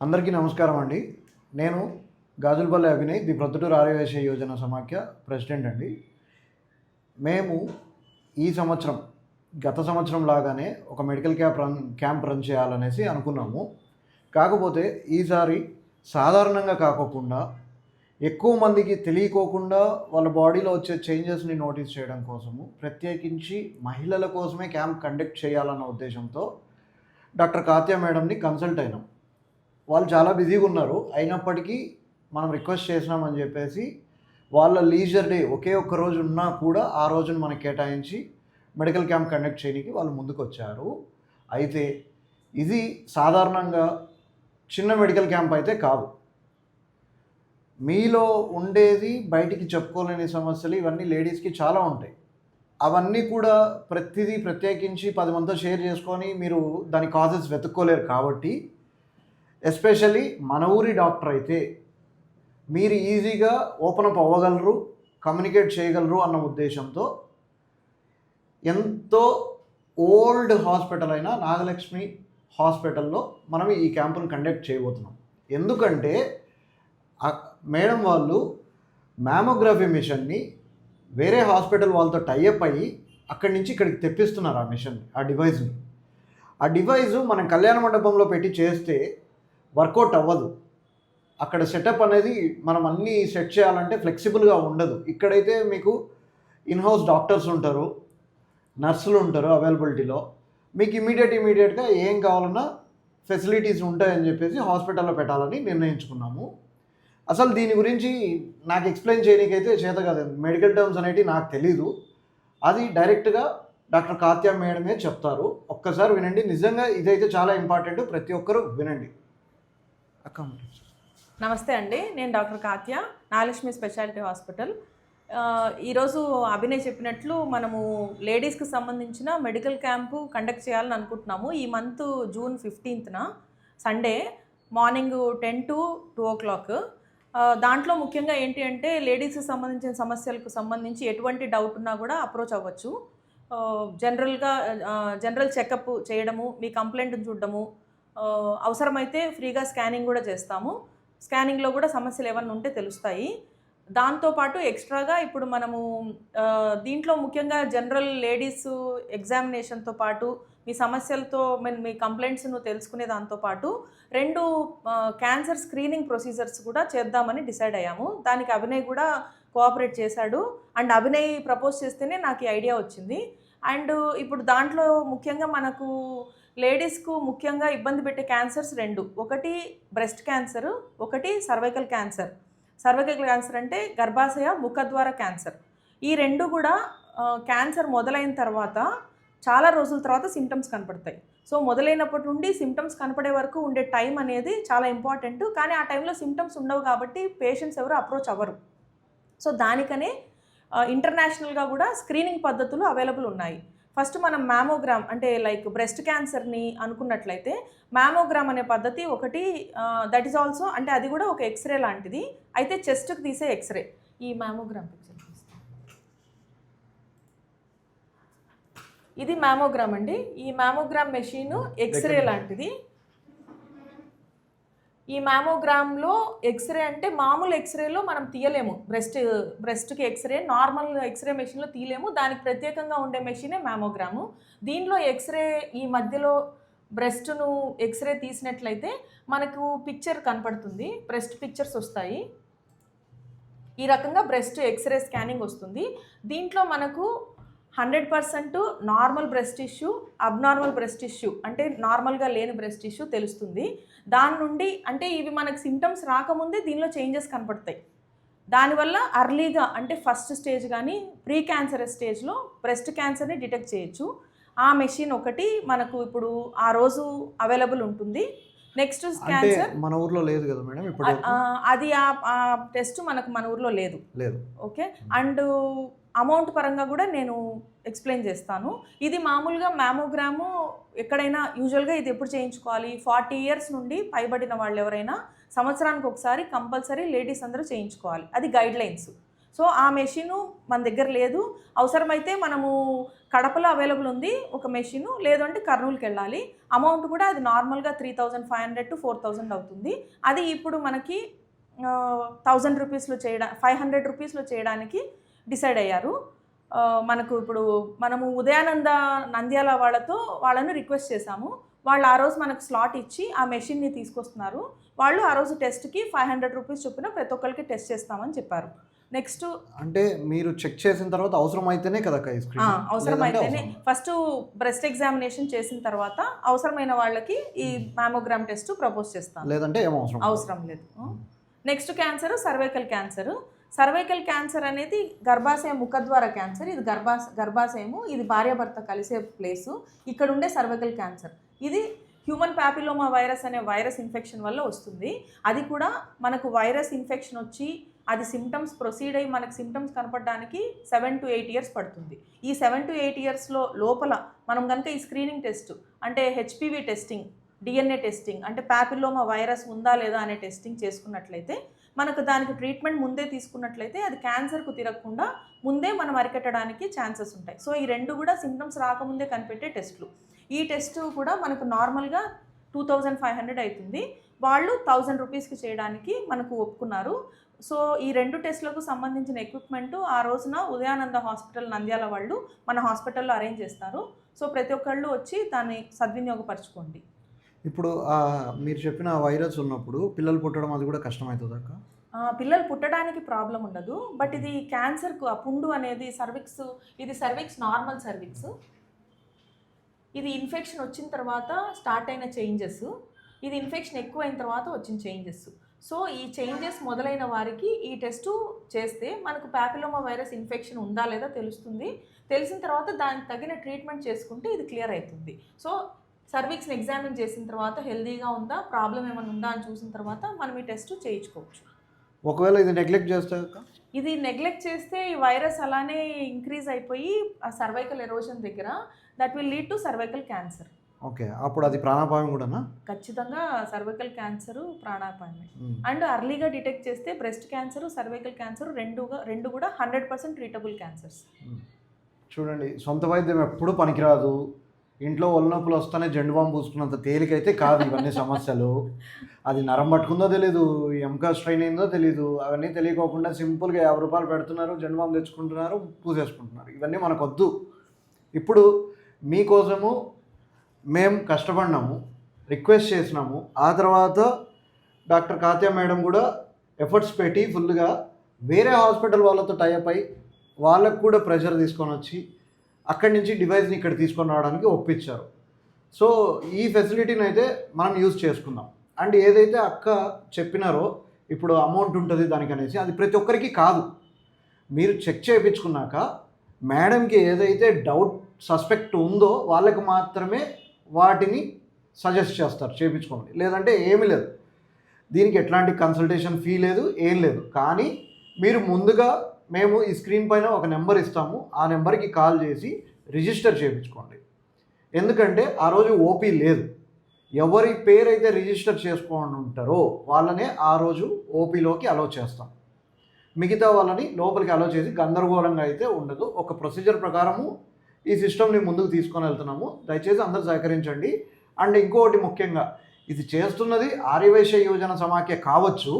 అందరికీ నమస్కారం అండి. నేను గాజులపల్లి అభినయ్ ది ప్రొద్దుటూరు ఆర్యవేశ యోజన సమాఖ్య ప్రెసిడెంట్ అండి. మేము ఈ సంవత్సరం గత సంవత్సరం లాగానే ఒక medical camp run camp run చేయాలనేసి అనుకున్నాము. కాకపోతే ఈసారి సాధారణంగా కాకోకుండా ఎక్కువ మందికి తెలియకోకుండా వాళ్ళ బాడీలో వచ్చే చేంజెస్ని నోటీస్ చేయడం కోసము ప్రత్యేకించి మహిళల కోసమే క్యాంప్ కండక్ట్ చేయాలన్న ఉద్దేశంతో డాక్టర్ కాత్య మేడంని కన్సల్ట్ అయినాం. వాళ్ళు చాలా బిజీగా ఉన్నారు. అయినప్పటికీ మనం రిక్వెస్ట్ చేసినామని చెప్పేసి వాళ్ళ లీజర్ డే ఒకే ఒక్క రోజు ఉన్నా కూడా ఆ రోజును మనకి కేటాయించి మెడికల్ క్యాంప్ కండక్ట్ చేయడానికి వాళ్ళు ముందుకు వచ్చారు అయితే ఇది సాధారణంగా చిన్న మెడికల్ క్యాంప్ అయితే కాదు మీలో ఉండేది బయటికి చెప్పుకోలేని సమస్యలు ఇవన్నీ లేడీస్కి చాలా ఉంటాయి. అవన్నీ కూడా ప్రతిదీ ప్రత్యేకించి పది మందితో షేర్ చేసుకొని మీరు దాని కాజెస్ వెతుక్కోలేరు కాబట్టి ఎస్పెషల్లీ మన ఊరి డాక్టర్ అయితే మీరు ఈజీగా ఓపెన్ అప్ అవ్వగలరు కమ్యూనికేట్ చేయగలరు అన్న ఉద్దేశంతో ఎంతో ఓల్డ్ హాస్పిటల్ అయిన నాగలక్ష్మి హాస్పిటల్లో మనం ఈ క్యాంపును కండక్ట్ చేయబోతున్నాం. ఎందుకంటే మేడం వాళ్ళు మ్యామోగ్రఫీ మిషన్ని వేరే హాస్పిటల్ వాళ్ళతో టైఅప్ అయ్యి అక్కడి నుంచి ఇక్కడికి తెప్పిస్తున్నారు ఆ మిషన్ ఆ డివైస్ని ఆ డివైస్ మనం కళ్యాణ మండపంలో పెట్టి చేస్తే వర్కౌట్ అవ్వదు. అక్కడ సెటప్ అనేది మనం అన్నీ సెట్ చేయాలంటే ఫ్లెక్సిబుల్గా ఉండదు. ఇక్కడైతే మీకు ఇన్హౌస్ డాక్టర్స్ ఉంటారు నర్సులు ఉంటారు అవైలబిలిటీలో. మీకు ఇమీడియట్ ఇమీడియట్గా ఏం కావాలన్నా ఫెసిలిటీస్ ఉంటాయని చెప్పేసి హాస్పిటల్లో పెట్టాలని నిర్ణయించుకున్నాము. అసలు దీని గురించి నాకు ఎక్స్ప్లెయిన్ చేయడానికైతే చేత కాదు. మెడికల్ టర్మ్స్ అనేవి నాకు తెలీదు. అది డైరెక్ట్గా డాక్టర్ కాత్యా మేడమే చెప్తారు. ఒక్కసారి వినండి. నిజంగా ఇదైతే చాలా ఇంపార్టెంట్. ప్రతి ఒక్కరూ వినండి. అకౌంట్ నమస్తే అండి నేను doctor Katya Nagalakshmi speciality hospital. ఈరోజు అభినయ్ చెప్పినట్లు మనము లేడీస్కి సంబంధించిన మెడికల్ క్యాంపు కండక్ట్ చేయాలని అనుకుంటున్నాము. ఈ month June ఫిఫ్టీన్త్న Sunday morning ten to two o'clock. దాంట్లో ముఖ్యంగా ఏంటి అంటే లేడీస్కి సంబంధించిన సమస్యలకు సంబంధించి ఎటువంటి డౌట్ ఉన్నా కూడా అప్రోచ్ అవ్వచ్చు. జనరల్గా జనరల్ చెకప్ చేయడము మీ కంప్లైంట్ని చూడడము అవసరమైతే ఫ్రీగా స్కానింగ్ కూడా చేస్తాము. స్కానింగ్లో కూడా సమస్యలు ఏమన్నా ఉంటే తెలుస్తాయి. దాంతోపాటు ఎక్స్ట్రాగా ఇప్పుడు మనము దీంట్లో ముఖ్యంగా జనరల్ లేడీస్ ఎగ్జామినేషన్తో పాటు మీ సమస్యలతో మీ- మీ కంప్లైంట్స్ను తెలుసుకునే దాంతోపాటు రెండు క్యాన్సర్ స్క్రీనింగ్ ప్రొసీజర్స్ కూడా చేద్దామని డిసైడ్ అయ్యాము. దానికి అభినయ్ కూడా కోఆపరేట్ చేశాడు. అండ్ అభినయ్ ప్రపోజ్ చేస్తేనే నాకు ఈ ఐడియా వచ్చింది. అండ్ ఇప్పుడు దాంట్లో ముఖ్యంగా మనకు లేడీస్కు ముఖ్యంగా ఇబ్బంది పెట్టే క్యాన్సర్స్ రెండు. ఒకటి బ్రెస్ట్ క్యాన్సర్ ఒకటి సర్వైకల్ క్యాన్సర్. సర్వైకల్ క్యాన్సర్ అంటే గర్భాశయ ముఖద్వార క్యాన్సర్. ఈ రెండు కూడా క్యాన్సర్ మొదలైన తర్వాత చాలా రోజుల తర్వాత సిమ్టమ్స్ కనపడతాయి. సో మొదలైనప్పటి నుండి సిమ్టమ్స్ కనపడే వరకు ఉండే టైం అనేది చాలా ఇంపార్టెంట్. కానీ ఆ టైంలో సిమ్టమ్స్ ఉండవు కాబట్టి పేషెంట్స్ ఎవరు అప్రోచ్ అవ్వరు. సో దానికనే ఇంటర్నేషనల్గా కూడా స్క్రీనింగ్ పద్ధతులు అవైలబుల్ ఉన్నాయి. ఫస్ట్ మనం మ్యామోగ్రామ్ అంటే లైక్ బ్రెస్ట్ క్యాన్సర్ని అనుకున్నట్లయితే మ్యామోగ్రామ్ అనే పద్ధతి ఒకటి దట్ ఈస్ ఆల్సో అంటే అది కూడా ఒక ఎక్స్రే లాంటిది. అయితే చెస్ట్కి తీసే ఎక్స్రే ఈ మ్యామోగ్రామ్ పిక్చర్ ఇది మ్యామోగ్రామ్ అండి. ఈ మ్యామోగ్రామ్ మెషిన్ ఎక్స్రే లాంటిది. ఈ మ్యామోగ్రామ్లో ఎక్స్రే అంటే మామూలు ఎక్స్రేలో మనం తీయలేము. బ్రెస్ట్ బ్రెస్ట్కి ఎక్స్రే నార్మల్ ఎక్స్రే మెషిన్లో తీయలేము. దానికి ప్రత్యేకంగా ఉండే మెషినే మ్యామోగ్రాము దీనిలో ఎక్స్రే ఈ మధ్యలో బ్రెస్ట్ను ఎక్స్రే తీసినట్లయితే మనకు పిక్చర్ కనపడుతుంది. బ్రెస్ట్ పిక్చర్స్ వస్తాయి. ఈ రకంగా బ్రెస్ట్ ఎక్స్రే స్కానింగ్ వస్తుంది. దీంట్లో మనకు hundred percent normal breast tissue abnormal breast tissue అంటే నార్మల్గా లేని బ్రెస్ట్ టిష్యూ తెలుస్తుంది. దాని నుండి అంటే ఇవి మనకు సిమ్టమ్స్ రాకముందే దీనిలో చేంజెస్ కనపడతాయి. దానివల్ల అర్లీగా అంటే ఫస్ట్ స్టేజ్ కానీ ప్రీ క్యాన్సర్ స్టేజ్లో బ్రెస్ట్ క్యాన్సర్ని డిటెక్ట్ చేయొచ్చు. ఆ మెషిన్ ఒకటి మనకు ఇప్పుడు ఆ రోజు అవైలబుల్ ఉంటుంది. నెక్స్ట్ క్యాన్సర్ మన ఊర్లో లేదు కదా మేడం ఇప్పుడు అది ఆ టెస్ట్ మనకు మన ఊర్లో లేదు. లేదు. ఓకే? అండ్ అమౌంట్ పరంగా కూడా నేను ఎక్స్ప్లెయిన్ చేస్తాను. ఇది మామూలుగా మ్యామోగ్రాము ఎక్కడైనా యూజువల్గా ఇది ఎప్పుడు చేయించుకోవాలి? ఫార్టీ ఇయర్స్ నుండి పైబడిన వాళ్ళు ఎవరైనా సంవత్సరానికి ఒకసారి కంపల్సరీ లేడీస్ అందరూ చేయించుకోవాలి. అది గైడ్ లైన్స్ సో ఆ మెషిను మన దగ్గర లేదు. అవసరమైతే మనము కడపలో అవైలబుల్ ఉంది ఒక మెషిను. లేదంటే కర్నూలుకి వెళ్ళాలి. అమౌంట్ కూడా అది నార్మల్గా three thousand five hundred to four thousand అవుతుంది. అది ఇప్పుడు మనకి థౌజండ్ రూపీస్లో చేయడా ఫైవ్ హండ్రెడ్ రూపీస్లో చేయడానికి డిసైడ్ అయ్యారు. మనకు ఇప్పుడు మనము ఉదయానంద నంద్యాల వాళ్ళతో వాళ్ళని రిక్వెస్ట్ చేశాము. వాళ్ళు ఆ రోజు మనకు స్లాట్ ఇచ్చి ఆ మెషిన్ని తీసుకొస్తున్నారు. వాళ్ళు ఆ రోజు టెస్ట్కి ఫైవ్ హండ్రెడ్ రూపీస్ చొప్పున ప్రతి ఒక్కరికి టెస్ట్ చేస్తామని చెప్పారు. నెక్స్ట్ అంటే మీరు చెక్ చేసిన తర్వాత అవసరం అయితేనే కదా అవసరమైతేనే. ఫస్ట్ బ్రెస్ట్ ఎగ్జామినేషన్ చేసిన తర్వాత అవసరమైన వాళ్ళకి ఈ మ్యామోగ్రామ్ టెస్ట్ ప్రపోజ్ చేస్తాను. లేదంటే అవసరం? అవసరం లేదు. Next cancer cervical cancer. Cervical cancer అనేది గర్భాశయ ముఖద్వార క్యాన్సర్. ఇది గర్భాశ గర్భాశయము ఇది భార్యాభర్త కలిసే ప్లేసు. ఇక్కడ ఉండే సర్వైకల్ క్యాన్సర్. ఇది హ్యూమన్ ప్యాపిలోమా వైరస్ అనే వైరస్ ఇన్ఫెక్షన్ వల్ల వస్తుంది. అది కూడా మనకు వైరస్ ఇన్ఫెక్షన్ వచ్చి అది సిమ్టమ్స్ ప్రొసీడ్ అయ్యి మనకు సిమ్టమ్స్ కనపడడానికి సెవెన్ టు ఎయిట్ ఇయర్స్ పడుతుంది. ఈ సెవెన్ టు ఎయిట్ ఇయర్స్లో లోపల మనం కనుక ఈ స్క్రీనింగ్ టెస్ట్ అంటే హెచ్పివి టెస్టింగ్ డిఎన్ఏ టెస్టింగ్ అంటే ప్యాపిలోమా వైరస్ ఉందా లేదా అనే టెస్టింగ్ చేసుకున్నట్లయితే మనకు దానికి ట్రీట్మెంట్ ముందే తీసుకున్నట్లయితే అది క్యాన్సర్కు తిరగకుండా ముందే మనం అరికట్టడానికి ఛాన్సెస్ ఉంటాయి. సో ఈ రెండు కూడా సిమ్టమ్స్ రాకముందే కనిపెట్టే టెస్ట్లు ఈ టెస్ట్ కూడా మనకు నార్మల్గా టూ థౌజండ్ ఫైవ్ హండ్రెడ్ అవుతుంది వాళ్ళు థౌజండ్ రూపీస్కి చేయడానికి మనకు ఒప్పుకున్నారు. సో ఈ రెండు టెస్ట్లకు సంబంధించిన ఎక్విప్మెంట్ ఆ రోజున ఉదయానంద హాస్పిటల్ నంద్యాల వాళ్ళు మన హాస్పిటల్లో అరేంజ్ చేస్తారు. సో ప్రతి ఒక్కళ్ళు వచ్చి దాన్ని సద్వినియోగపరచుకోండి. ఇప్పుడు మీరు చెప్పిన వైరస్ ఉన్నప్పుడు పిల్లలు పుట్టడం అది కూడా కష్టమవుతుంది అక్క? పిల్లలు పుట్టడానికి ప్రాబ్లం ఉండదు. బట్ ఇది క్యాన్సర్కు ఆ పుండు అనేది సర్విక్స్ ఇది సర్విక్స్ నార్మల్ సర్విక్స్. ఇది ఇన్ఫెక్షన్ వచ్చిన తర్వాత స్టార్ట్ అయిన చేంజెస్. ఇది ఇన్ఫెక్షన్ ఎక్కువ అయిన తర్వాత వచ్చిన చేంజెస్. సో ఈ చేంజెస్ మొదలైన వారికి ఈ టెస్ట్ చేస్తే మనకు ప్యాపిలోమా వైరస్ ఇన్ఫెక్షన్ ఉందా లేదా తెలుస్తుంది. తెలిసిన తర్వాత దానికి తగిన ట్రీట్మెంట్ చేసుకుంటే ఇది క్లియర్ అవుతుంది. సో సర్వీక్స్ని ఎగ్జామిన్ చేసిన తర్వాత హెల్దీగా ఉందా? ప్రాబ్లం ఏమైనా ఉందా అని చూసిన తర్వాత మనం ఈ టెస్ట్ చేయించుకోవచ్చు. ఒకవేళ ఇది నెగ్లెక్ట్ చేస్తే ఇది నెగ్లెక్ట్ చేస్తే ఈ వైరస్ అలానే ఇంక్రీజ్ అయిపోయి ఆ సర్వైకల్ ఎరోషన్ దగ్గర that will lead to cervical cancer. Okay. అప్పుడు అది ప్రాణాపాయం కూడానా? ఖచ్చితంగా సర్వైకల్ క్యాన్సర్ ప్రాణాపాయమే. ఉమ్. అండ్ అర్లీగా డిటెక్ట్ చేస్తే బ్రెస్ట్ క్యాన్సర్ సర్వైకల్ క్యాన్సర్ రెండుగా రెండు కూడా హండ్రెడ్ పర్సెంట్ ట్రీటబుల్ క్యాన్సర్స్. చూడండి సొంత వైద్యం ఎప్పుడు పనికిరాదు. ఇంట్లో ఒళ్ళనొప్పులు వస్తేనే జెండు బాంబు పూసుకున్నంత తేలికైతే కాదు ఇవన్నీ సమస్యలు. అది నరం పట్టుకుందో తెలీదు ఎంకా స్ట్రైన్ అయిందో తెలీదు అవన్నీ తెలియకోకుండా సింపుల్గా యాభై రూపాయలు పెడుతున్నారు జెండు బాంబు తెచ్చుకుంటున్నారు పూసేసుకుంటున్నారు. ఇవన్నీ మనకు వద్దు ఇప్పుడు మీకోసము మేము కష్టపడినాము రిక్వెస్ట్ చేసినాము. ఆ తర్వాత డాక్టర్ కాత్యా మేడం కూడా ఎఫర్ట్స్ పెట్టి ఫుల్గా వేరే హాస్పిటల్ వాళ్ళతో టైప్ అయి వాళ్ళకు కూడా ప్రెషర్ తీసుకొని వచ్చి అక్కడి నుంచి డివైస్ని ఇక్కడ తీసుకొని రావడానికి ఒప్పించారు. సో ఈ ఫెసిలిటీని అయితే మనం యూజ్ చేసుకుందాం. అండ్ ఏదైతే అక్క చెప్పినారో ఇప్పుడు అమౌంట్ ఉంటుంది దానికి అనేసి అది ప్రతి ఒక్కరికి కాదు. మీరు చెక్ చేయించుకున్నాక మేడంకి ఏదైతే డౌట్ సస్పెక్ట్ ఉందో వాళ్ళకి మాత్రమే వాటిని సజెస్ట్ చేస్తారు చేయించుకోండి లేదంటే ఏమీ లేదు. దీనికి ఎట్లాంటి కన్సల్టేషన్ ఫీ లేదు ఏం లేదు. కానీ మీరు ముందుగా మేము ఈ స్క్రీన్ పైన ఒక నెంబర్ ఇస్తాము. ఆ నెంబర్కి కాల్ చేసి రిజిస్టర్ చేయించుకోండి. ఎందుకంటే ఆ రోజు ఓపీ లేదు. ఎవరి పేరు అయితే రిజిస్టర్ చేసుకోండి ఉంటారో వాళ్ళనే ఆ రోజు ఓపీలోకి అలో చేస్తాం. మిగతా వాళ్ళని లోపలికి అలో చేసి గందరగోళంగా అయితే ఉండదు. ఒక ప్రొసీజర్ ప్రకారము ఈ సిస్టమ్ని ముందుకు తీసుకొని వెళ్తున్నాము. దయచేసి అందరూ సహకరించండి. అండ్ ఇంకోటి ముఖ్యంగా ఇది చేస్తున్నది ఆర్యవైశ్య యోజన సమాఖ్య కావచ్చు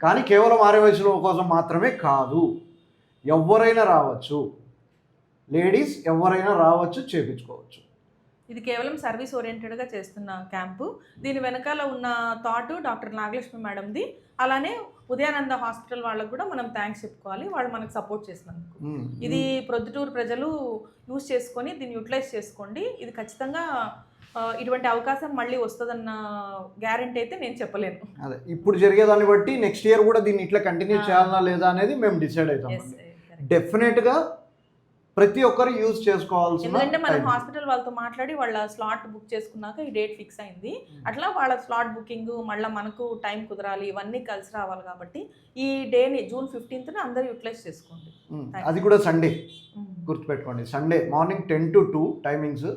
కానీ కేవలం ఆర్యవైశ్యుల కోసం మాత్రమే కాదు. ఎవరైనా రావచ్చు. లేడీస్ ఎవరైనా రావచ్చు చేపించుకోవచ్చు. ఇది కేవలం సర్వీస్ ఓరియంటెడ్గా చేస్తున్న క్యాంపు. దీని వెనకాల ఉన్న థాట్ డాక్టర్ నాగలక్ష్మి మేడంది. అలానే ఉదయానంద హాస్పిటల్ వాళ్ళకు కూడా మనం థ్యాంక్స్ చెప్పుకోవాలి. వాళ్ళు మనకు సపోర్ట్ చేసినందుకు. ఇది ప్రొద్దుటూరు ప్రజలు యూజ్ చేసుకొని దీన్ని యూటిలైజ్ చేసుకోండి. ఇది ఖచ్చితంగా ఇటువంటి అవకాశం మళ్ళీ వస్తుందన్న గ్యారంటీ అయితే నేను చెప్పలేను. అదే ఇప్పుడు జరిగేదాన్ని బట్టి నెక్స్ట్ ఇయర్ కూడా దీన్ని ఇట్లా కంటిన్యూ. చేయాలా లేదా అనేది మేము డిసైడ్ అవుతాం. డెఫినెట్గా ప్రతి ఒక్కరు యూజ్ చేసుకోవాల్సిన ఎందుకంటే మనం. హాస్పిటల్ వాళ్ళతో మాట్లాడి వాళ్ళ స్లాట్ బుక్ చేసుకున్నాక ఈ డేట్ ఫిక్స్ అయింది. అట్లా వాళ్ళ స్లాట్ బుకింగ్ మళ్ళీ మనకు టైం కుదరాలి ఇవన్నీ కలిసి రావాలి కాబట్టి ఈ డేని జూన్ ఫిఫ్టీన్త్న అందరూ యూటిలైజ్ చేసుకోండి. Thank అది కూడా సండే. గుర్తుపెట్టుకోండి. Sunday morning ten to two timings.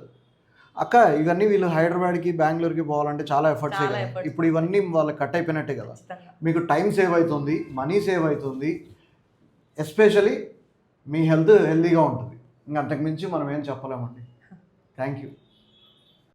అక్క ఇవన్నీ వీళ్ళు హైదరాబాద్కి బెంగళూరుకి పోవాలంటే చాలా ఎఫర్ట్స్. ఇప్పుడు ఇవన్నీ వాళ్ళకి కట్ అయిపోయినట్టే కదా. మీకు టైం సేవ్ అవుతుంది మనీ సేవ్ అవుతుంది. ఎస్పెషలీ మీ హెల్త్ హెల్తీగా ఉంటుంది. ఇంకా అంతకుమించి మనం ఏం చెప్పలేమండి. Thank you